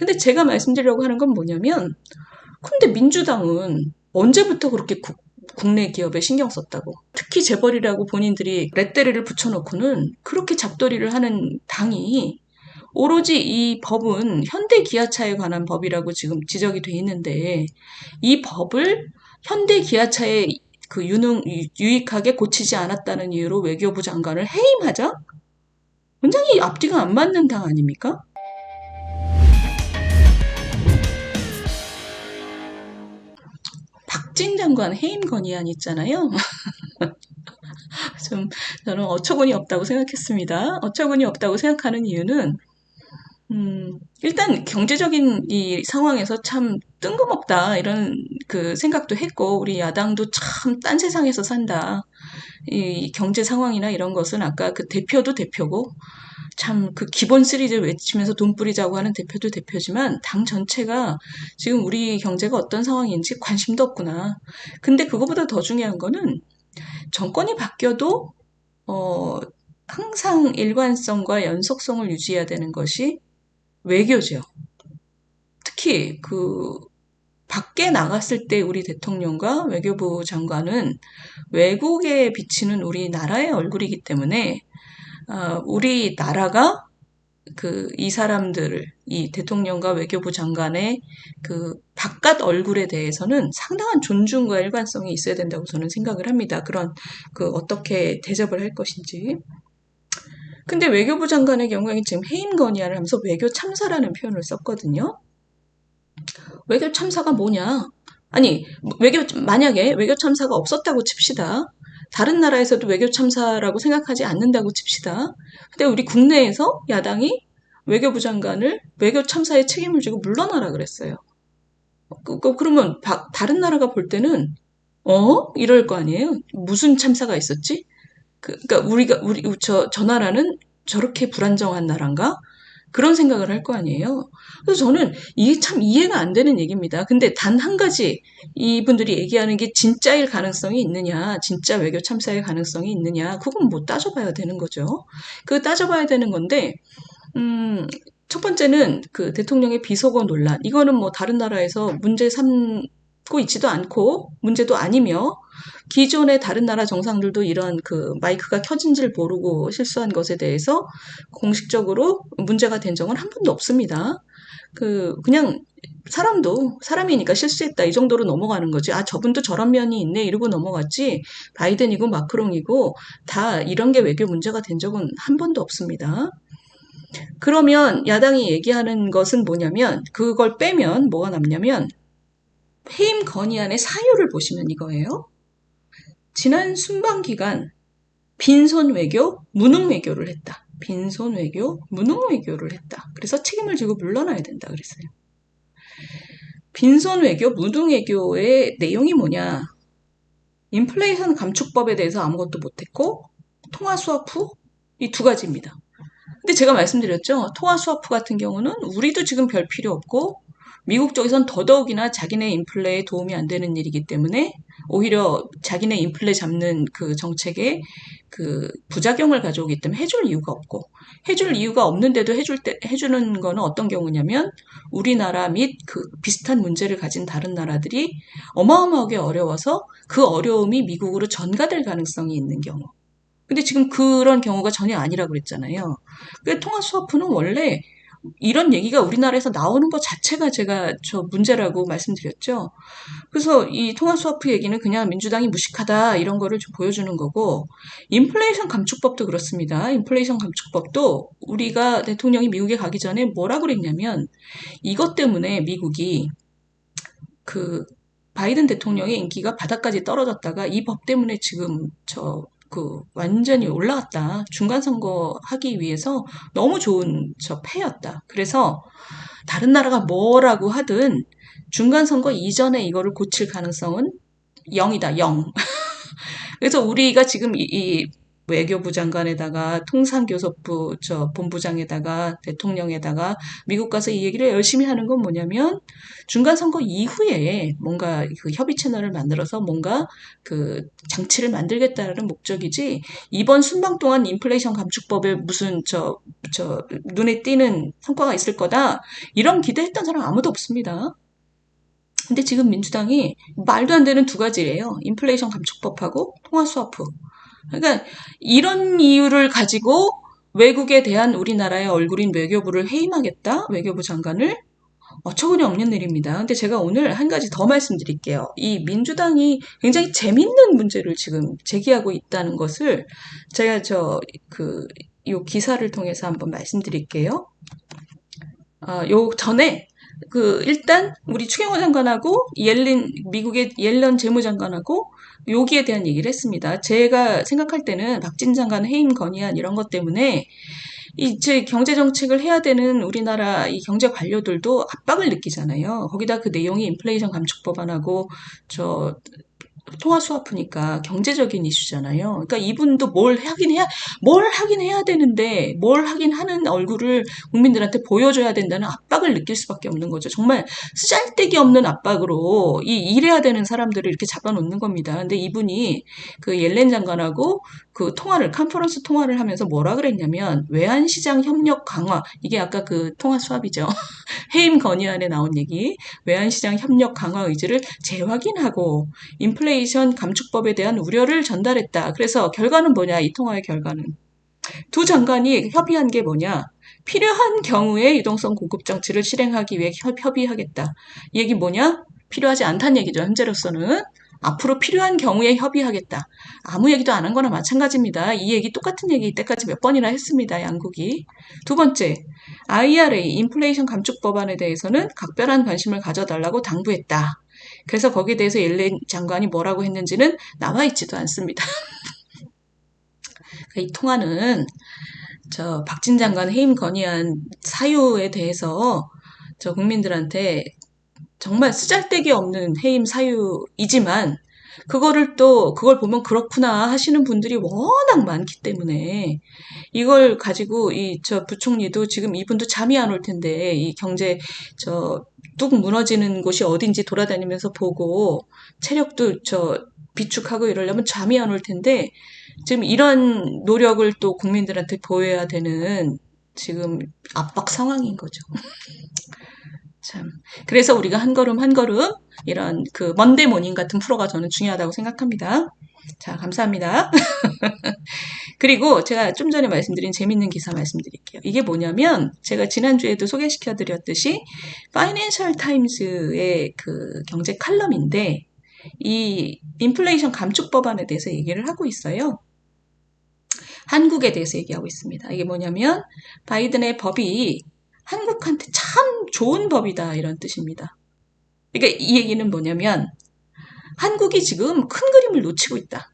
근데 제가 말씀드리려고 하는 건 뭐냐면, 근데 민주당은 언제부터 그렇게 국, 국내 기업에 신경 썼다고. 특히 재벌이라고 본인들이 레떼리를 붙여놓고는 그렇게 잡돌이를 하는 당이 오로지 이 법은 현대 기아차에 관한 법이라고 지금 지적이 돼 있는데 이 법을 현대 기아차에 그 유능 유익하게 고치지 않았다는 이유로 외교부 장관을 해임하자? 굉장히 앞뒤가 안 맞는 당 아닙니까? 박진 장관 해임 건의안 있잖아요. 좀 저는 어처구니 없다고 생각했습니다. 어처구니 없다고 생각하는 이유는 음, 일단 경제적인 이 상황에서 참 뜬금없다 이런 그 생각도 했고 우리 야당도 참 딴 세상에서 산다. 이 경제 상황이나 이런 것은 아까 그 대표도 대표고 참 그 기본 시리즈 외치면서 돈 뿌리자고 하는 대표도 대표지만 당 전체가 지금 우리 경제가 어떤 상황인지 관심도 없구나. 근데 그거보다 더 중요한 거는 정권이 바뀌어도 어 항상 일관성과 연속성을 유지해야 되는 것이 외교죠. 특히 그 밖에 나갔을 때 우리 대통령과 외교부 장관은 외국에 비치는 우리나라의 얼굴이기 때문에 어, 우리 나라가 그 이 사람들을 이 대통령과 외교부 장관의 그 바깥 얼굴에 대해서는 상당한 존중과 일관성이 있어야 된다고 저는 생각을 합니다. 그런 그 어떻게 대접을 할 것인지. 근데 외교부 장관의 경우에 지금 해임 건의안을 하면서 외교 참사라는 표현을 썼거든요. 외교 참사가 뭐냐? 아니, 외교, 만약에 외교 참사가 없었다고 칩시다. 다른 나라에서도 외교 참사라고 생각하지 않는다고 칩시다. 근데 우리 국내에서 야당이 외교부 장관을 외교 참사의 책임을 지고 물러나라 그랬어요. 그, 그, 그러면 바, 다른 나라가 볼 때는 어? 이럴 거 아니에요? 무슨 참사가 있었지? 그, 그러니까 우리가 우리 저, 저 나라는 저렇게 불안정한 나라인가? 그런 생각을 할 거 아니에요. 그래서 저는 이게 참 이해가 안 되는 얘기입니다. 근데 단 한 가지 이분들이 얘기하는 게 진짜일 가능성이 있느냐, 진짜 외교 참사의 가능성이 있느냐, 그건 뭐 따져봐야 되는 거죠. 그 따져봐야 되는 건데, 음, 첫 번째는 그 대통령의 비속어 논란. 이거는 뭐 다른 나라에서 문제 삼 고 있지도 않고 문제도 아니며 기존의 다른 나라 정상들도 이런 그 마이크가 켜진지를 모르고 실수한 것에 대해서 공식적으로 문제가 된 적은 한 번도 없습니다. 그 그냥 사람도 사람이니까 실수했다 이 정도로 넘어가는 거지. 아 저분도 저런 면이 있네 이러고 넘어갔지. 바이든이고 마크롱이고 다 이런 게 외교 문제가 된 적은 한 번도 없습니다. 그러면 야당이 얘기하는 것은 뭐냐면 그걸 빼면 뭐가 남냐면 해임 건의안의 사유를 보시면 이거예요. 지난 순방 기간 빈손 외교, 무능 외교를 했다. 빈손 외교, 무능 외교를 했다. 그래서 책임을 지고 물러나야 된다 그랬어요. 빈손 외교, 무능 외교의 내용이 뭐냐? 인플레이션 감축법에 대해서 아무것도 못했고 통화 후이두 가지입니다. 근데 제가 말씀드렸죠. 통화 후 같은 경우는 우리도 지금 별 필요 없고 미국 쪽에선 더더욱이나 자기네 인플레에 도움이 안 되는 일이기 때문에 오히려 자기네 인플레 잡는 그 정책에 그 부작용을 가져오기 때문에 해줄 이유가 없고 해줄 이유가 없는데도 해줄 때 해주는 거는 어떤 경우냐면 우리나라 및 그 비슷한 문제를 가진 다른 나라들이 어마어마하게 어려워서 그 어려움이 미국으로 전가될 가능성이 있는 경우. 근데 지금 그런 경우가 전혀 아니라고 그랬잖아요. 그 통화 스와프는 원래 이런 얘기가 우리나라에서 나오는 것 자체가 제가 저 문제라고 말씀드렸죠. 그래서 이 통화 스와프 얘기는 그냥 민주당이 무식하다 이런 거를 좀 보여주는 거고 인플레이션 감축법도 그렇습니다. 인플레이션 감축법도 우리가 대통령이 미국에 가기 전에 뭐라고 그랬냐면 이것 때문에 미국이 그 바이든 대통령의 인기가 바닥까지 떨어졌다가 이 법 때문에 지금 저 그 완전히 올라갔다. 중간 선거 하기 위해서 너무 좋은 저 패였다. 그래서 다른 나라가 뭐라고 하든 중간 선거 이전에 이거를 고칠 가능성은 0이다. 0. 그래서 우리가 지금 이, 이 외교부 장관에다가 통상교섭부 저 본부장에다가 대통령에다가 미국 가서 이 얘기를 열심히 하는 건 뭐냐면 중간 선거 이후에 뭔가 그 협의 채널을 만들어서 뭔가 그 장치를 만들겠다는 목적이지 이번 순방 동안 인플레이션 감축법에 무슨 저 저 눈에 띄는 성과가 있을 거다 이런 기대했던 사람 아무도 없습니다. 근데 지금 민주당이 말도 안 되는 두 가지래요. 인플레이션 감축법하고 통화 스와프. 그러니까 이런 이유를 가지고 외국에 대한 우리나라의 얼굴인 외교부를 해임하겠다? 외교부 장관을? 어처구니 없는 일입니다. 근데 제가 오늘 한 가지 더 말씀드릴게요. 이 민주당이 굉장히 재밌는 문제를 지금 제기하고 있다는 것을 제가 저, 그, 요 기사를 통해서 한번 말씀드릴게요. 아, 요 전에 그 일단 우리 추경호 장관하고 옐린 미국의 옐런 재무장관하고 여기에 대한 얘기를 했습니다. 제가 생각할 때는 박진 장관 해임 건의안 이런 것 때문에 이제 경제 정책을 해야 되는 우리나라 이 경제 관료들도 압박을 느끼잖아요. 거기다 그 내용이 인플레이션 감축 법안하고 저 통화 수화프니까 경제적인 이슈잖아요. 그러니까 이분도 뭘 하긴 해야 뭘 하긴 해야 되는데 뭘 하긴 하는 얼굴을 국민들한테 보여줘야 된다는 압박을 느낄 수밖에 없는 거죠. 정말 쓰잘데기 없는 압박으로 이 일해야 되는 사람들을 이렇게 잡아놓는 겁니다. 근데 이분이 그 옐렌 장관하고 그 통화를 컨퍼런스 통화를 하면서 뭐라 그랬냐면 외환 시장 협력 강화 이게 아까 그 통화 수합이죠. 해임 건의안에 나온 얘기 외환 시장 협력 강화 의지를 재확인하고 인플레이션 감축법에 대한 우려를 전달했다. 그래서 결과는 뭐냐 이 통화의 결과는 두 장관이 협의한 게 뭐냐 필요한 경우에 유동성 공급 정치를 실행하기 위해 협의하겠다. 이 얘기 뭐냐? 필요하지 않다는 얘기죠. 현재로서는 앞으로 필요한 경우에 협의하겠다. 아무 얘기도 안 한 거나 마찬가지입니다. 이 얘기 똑같은 얘기 이때까지 몇 번이나 했습니다. 양국이. 두 번째, IRA 인플레이션 감축 법안에 대해서는 각별한 관심을 가져달라고 당부했다. 그래서 거기에 대해서 옐렌 장관이 뭐라고 했는지는 나와 있지도 않습니다. 이 통화는 저 박진 장관 해임 건의안 사유에 대해서 저 국민들한테 정말 쓰잘데기 없는 해임 사유이지만 그거를 또 그걸 보면 그렇구나 하시는 분들이 워낙 많기 때문에 이걸 가지고 이 저 부총리도 지금 이분도 잠이 안 올 텐데 이 경제 저 뚝 무너지는 곳이 어딘지 돌아다니면서 보고 체력도 저 비축하고 이러려면 잠이 안 올 텐데 지금 이런 노력을 또 국민들한테 보여야 되는 지금 압박 상황인 거죠. 참. 그래서 우리가 한 걸음 한 걸음 이런 그 먼데 모닝 같은 프로가 저는 중요하다고 생각합니다. 자, 감사합니다. 그리고 제가 좀 전에 말씀드린 재밌는 기사 말씀드릴게요. 이게 뭐냐면 제가 지난주에도 소개시켜 드렸듯이 파이낸셜 타임즈의 그 경제 칼럼인데 이 인플레이션 감축 법안에 대해서 얘기를 하고 있어요. 한국에 대해서 얘기하고 있습니다. 이게 뭐냐면 바이든의 법이 한국한테 참 좋은 법이다 이런 뜻입니다. 그러니까 이 얘기는 뭐냐면 한국이 지금 큰 그림을 놓치고 있다.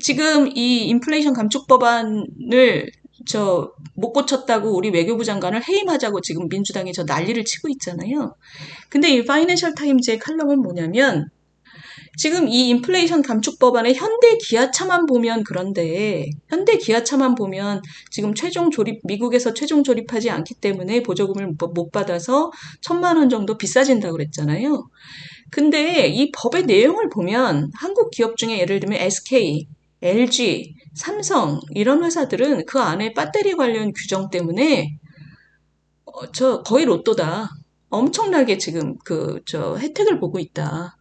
지금 이 인플레이션 감축 법안을 저 못 고쳤다고 우리 외교부 장관을 해임하자고 지금 민주당이 저 난리를 치고 있잖아요. 근데 이 파이낸셜 타임즈의 칼럼은 뭐냐면 지금 이 인플레이션 감축 법안의 현대 기아차만 보면 그런데 현대 기아차만 보면 지금 최종 조립 미국에서 최종 조립하지 않기 때문에 보조금을 못 받아서 천만 원 정도 비싸진다고 그랬잖아요. 근데 이 법의 내용을 보면 한국 기업 중에 예를 들면 SK, LG, 삼성 이런 회사들은 그 안에 배터리 관련 규정 때문에 어, 저 거의 로또다. 엄청나게 지금 그 저 혜택을 보고 있다.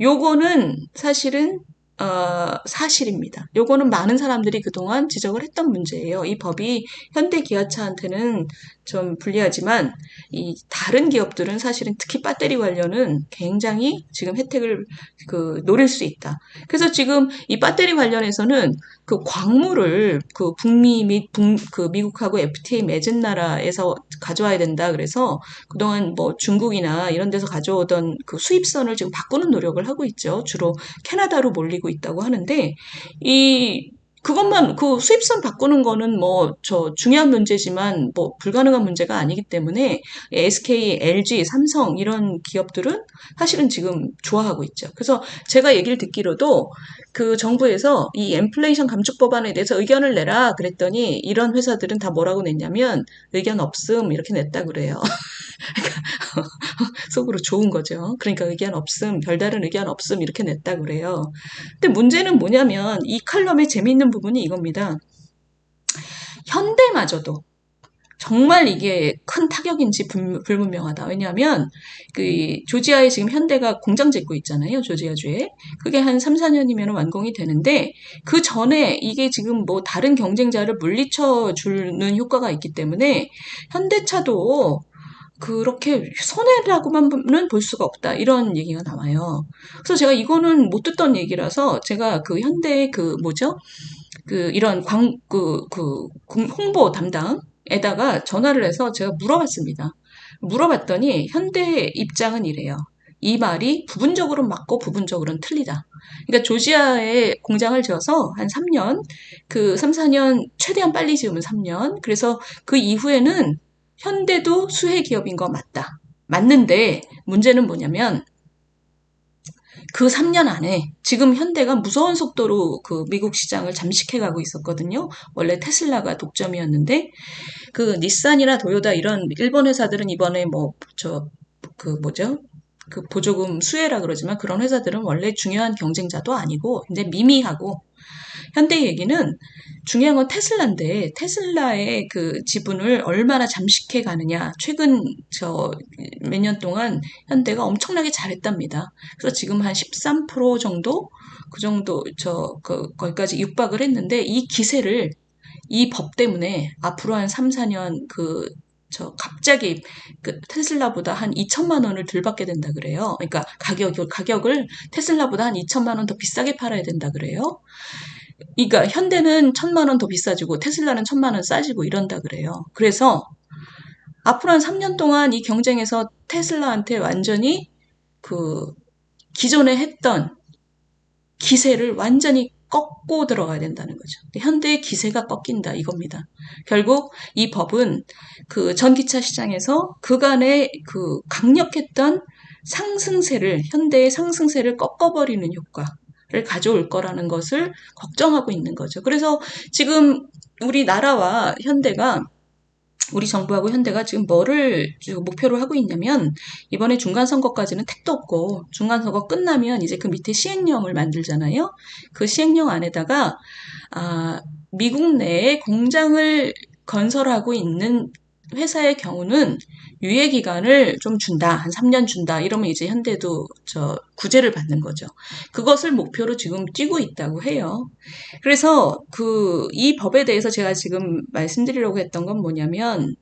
요거는 사실은 어, 사실입니다. 요거는 많은 사람들이 그동안 지적을 했던 문제예요. 이 법이 현대 기아차한테는 좀 불리하지만 이 다른 기업들은 사실은 특히 배터리 관련은 굉장히 지금 혜택을 그 노릴 수 있다. 그래서 지금 이 배터리 관련해서는 그 광물을 그 북미 및 북, 그 미국하고 FTA 맺은 나라에서 가져와야 된다. 그래서 그동안 뭐 중국이나 이런 데서 가져오던 그 수입선을 지금 바꾸는 노력을 하고 있죠. 주로 캐나다로 몰리고 있다고 하는데 이 그것만 그 수입선 바꾸는 거는 뭐 저 중요한 문제지만 뭐 불가능한 문제가 아니기 때문에 SK, LG, 삼성 이런 기업들은 사실은 지금 좋아하고 있죠. 그래서 제가 얘기를 듣기로도 그 정부에서 이 인플레이션 감축 법안에 대해서 의견을 내라 그랬더니 이런 회사들은 다 뭐라고 냈냐면 의견 없음 이렇게 냈다 그래요. 그러니까 속으로 좋은 거죠. 그러니까 의견 없음, 별다른 의견 없음 이렇게 냈다 그래요. 근데 문제는 뭐냐면 이 칼럼의 재미있는 부분이 이겁니다. 현대마저도 정말 이게 큰 타격인지 불분명하다. 왜냐하면 그 조지아에 지금 현대가 공장 짓고 있잖아요. 조지아주에. 그게 한 3, 4년이면 완공이 되는데 그 전에 이게 지금 뭐 다른 경쟁자를 물리쳐 주는 효과가 있기 때문에 현대차도 그렇게 손해라고만은 볼 수가 없다. 이런 얘기가 나와요. 그래서 제가 이거는 못 듣던 얘기라서 제가 그 현대 그 뭐죠? 그 이런 광, 그, 그 홍보 담당에다가 전화를 해서 제가 물어봤습니다. 물어봤더니 현대 입장은 이래요. 이 말이 부분적으로 맞고 부분적으로는 틀리다. 그러니까 조지아에 공장을 지어서 한 3년, 그 3, 4년, 최대한 빨리 지으면 3년. 그래서 그 이후에는 현대도 수혜 기업인 거 맞다. 맞는데 문제는 뭐냐면 그 3년 안에 지금 현대가 무서운 속도로 그 미국 시장을 잠식해 가고 있었거든요. 원래 테슬라가 독점이었는데 그 닛산이나 도요다 이런 일본 회사들은 이번에 뭐 저 그 뭐죠? 그 보조금 수혜라 그러지만 그런 회사들은 원래 중요한 경쟁자도 아니고 이제 미미하고 현대 얘기는 중요한 건 테슬라인데 테슬라의 그 지분을 얼마나 잠식해 가느냐. 최근 저 몇 년 동안 현대가 엄청나게 잘했답니다. 그래서 지금 한 13% 정도 그 정도 저 그 거기까지 육박을 했는데 이 기세를 이 법 때문에 앞으로 한 3, 4년 그 저 갑자기 그 테슬라보다 한 2천만 원을 덜 받게 된다 그래요. 그러니까 가격 가격을 테슬라보다 한 2천만 원 더 비싸게 팔아야 된다 그래요. 그러니까 현대는 천만 원 더 비싸지고 테슬라는 천만 원 싸지고 이런다 그래요. 그래서 앞으로 한 3년 동안 이 경쟁에서 테슬라한테 완전히 그 기존에 했던 기세를 완전히 꺾고 들어가야 된다는 거죠. 현대의 기세가 꺾인다 이겁니다. 결국 이 법은 그 전기차 시장에서 그간의 그 강력했던 상승세를 현대의 상승세를 꺾어버리는 효과. 를 가져올 거라는 것을 걱정하고 있는 거죠. 그래서 지금 우리나라와 현대가 우리 정부하고 현대가 지금 뭐를 목표로 하고 있냐면 이번에 중간 선거까지는 택도 없고 중간 선거 끝나면 이제 그 밑에 시행령을 만들잖아요. 그 시행령 안에다가 아, 미국 내에 공장을 건설하고 있는 회사의 경우는 유예 기간을 좀 준다. 한 3년 준다. 이러면 이제 현대도 저 구제를 받는 거죠. 그것을 목표로 지금 뛰고 있다고 해요. 그래서 그 이 법에 대해서 제가 지금 말씀드리려고 했던 건 뭐냐면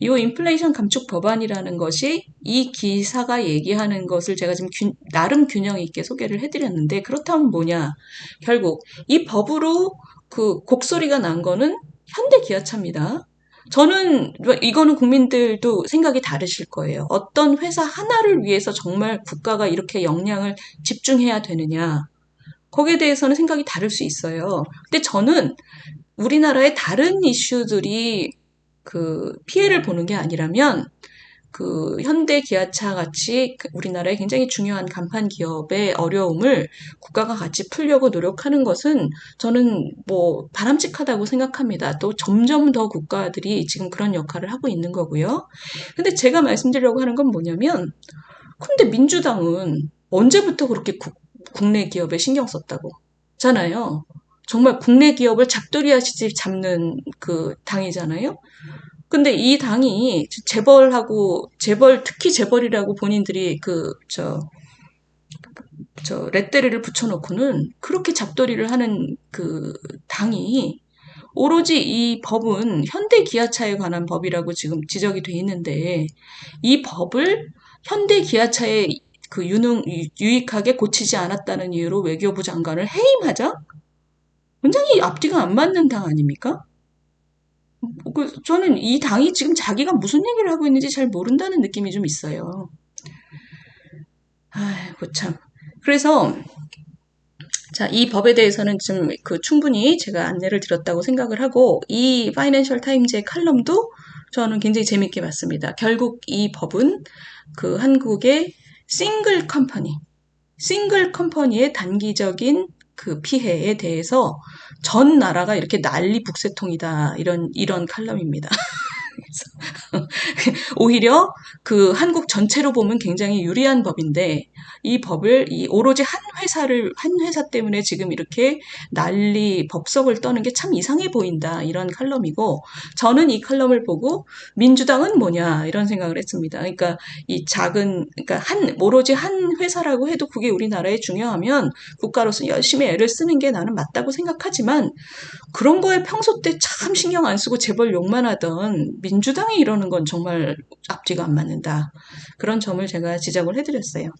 이 인플레이션 감축 법안이라는 것이 이 기사가 얘기하는 것을 제가 지금 균, 나름 균형 있게 소개를 해드렸는데 그렇다면 뭐냐? 결국 이 법으로 그 곡소리가 난 거는 현대 기아차입니다. 저는 이거는 국민들도 생각이 다르실 거예요. 어떤 회사 하나를 위해서 정말 국가가 이렇게 역량을 집중해야 되느냐. 거기에 대해서는 생각이 다를 수 있어요. 근데 저는 우리나라의 다른 이슈들이 그 피해를 보는 게 아니라면 그 현대 기아차 같이 그 우리나라의 굉장히 중요한 간판 기업의 어려움을 국가가 같이 풀려고 노력하는 것은 저는 뭐 바람직하다고 생각합니다. 또 점점 더 국가들이 지금 그런 역할을 하고 있는 거고요. 근데 제가 말씀드리려고 하는 건 뭐냐면 근데 민주당은 언제부터 그렇게 국, 국내 기업에 신경 썼다고 잖아요. 정말 국내 기업을 잡돌이 하시지 잡는 그 당이잖아요. 근데 이 당이 재벌하고 재벌 특히 재벌이라고 본인들이 그저저 레떼리를 붙여놓고는 그렇게 잡돌이를 하는 그 당이 오로지 이 법은 현대 기아차에 관한 법이라고 지금 지적이 돼 있는데 이 법을 현대 기아차에 그 유능 유익하게 고치지 않았다는 이유로 외교부 장관을 해임하자? 굉장히 앞뒤가 안 맞는 당 아닙니까? 그 저는 이 당이 지금 자기가 무슨 얘기를 하고 있는지 잘 모른다는 느낌이 좀 있어요. 아이고 참. 그래서 자, 이 법에 대해서는 좀 그 충분히 제가 안내를 드렸다고 생각을 하고 이 파이낸셜 타임즈의 칼럼도 저는 굉장히 재밌게 봤습니다. 결국 이 법은 그 한국의 싱글 컴퍼니, 싱글 컴퍼니의 단기적인 그 피해에 대해서 전 나라가 이렇게 난리 북새통이다 이런 이런 칼럼입니다. 오히려 그 한국 전체로 보면 굉장히 유리한 법인데 이 법을 이 오로지 한 회사를 한 회사 때문에 지금 이렇게 난리 법석을 떠는 게 참 이상해 보인다 이런 칼럼이고 저는 이 칼럼을 보고 민주당은 뭐냐 이런 생각을 했습니다. 그러니까 이 작은 그러니까 한 오로지 한 회사라고 해도 그게 우리나라에 중요하면 국가로서 열심히 애를 쓰는 게 나는 맞다고 생각하지만 그런 거에 평소 때 참 신경 안 쓰고 재벌 욕만 하던 민주당이 이러는 건 정말 앞뒤가 안 맞는다. 그런 점을 제가 지적을 해드렸어요.